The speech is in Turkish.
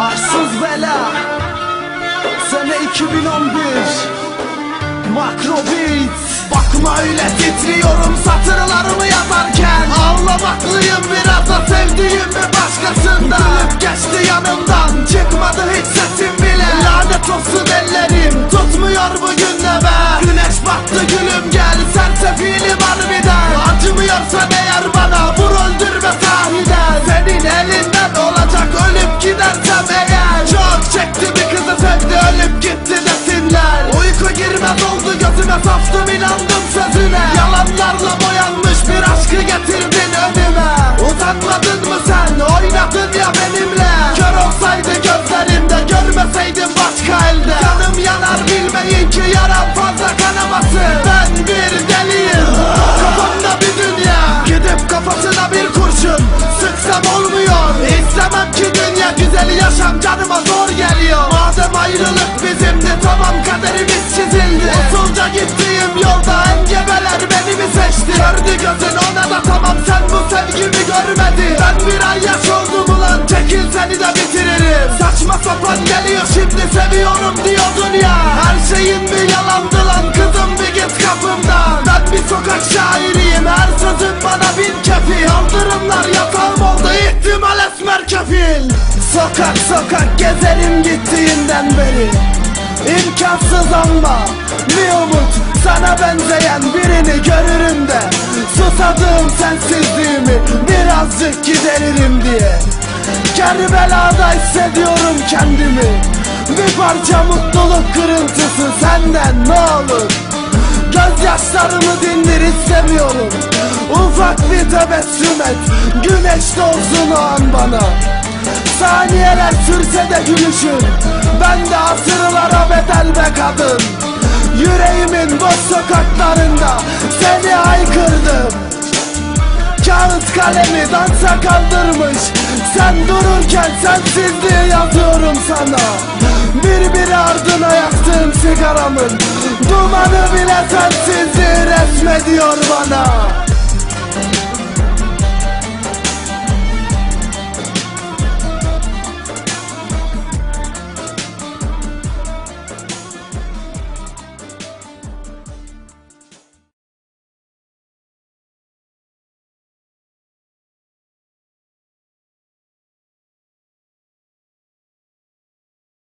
Arsız bela. Sene 2011 makro Makrobit Bakma öyle titriyorum satırlar Utanmadın mı sen? Oynadın ya benimle. Kör olsaydı gözlerimde görmeseydim başka elde. Canım yanar bilmeyin ki yaram fazla kanamasın Ben bir deliyim. Kafamda bir dünya. Gidip kafasına bir kurşun. Sıksam olmuyor. İstemem ki dünya güzeli yaşam canıma zor geliyor. Madem ayrılık bizimdi tamam kaderimiz çizildi. Usulca gittiğim yolda engebeler beni mi seçti? Gördü gözün kefil Kaldırımlar yatağım oldu ihtimal esmer kefil. Sokak sokak gezerim gittiğinden beri. İmkansız ama bir umut sana benzeyen birini görürüm de. Susadığım sensizliğimi birazcık gideririm diye. Kerbela'da hissediyorum kendimi. Bir parça mutluluk kırıntısı senden ne olur? Gözyaşlarımı o an bana. Saniyeler sürse de gülüşün Ben de asırlara bedel be kadın. Yüreğimin boş sokaklarında Seni haykırdım. Kağıt kalemi dansa kaldırmış. Sen dururken sensizliği yazıyorum sana. Birbiri ardına yaktığım sigaramın Dumanı bile sensizliği resmediyor bana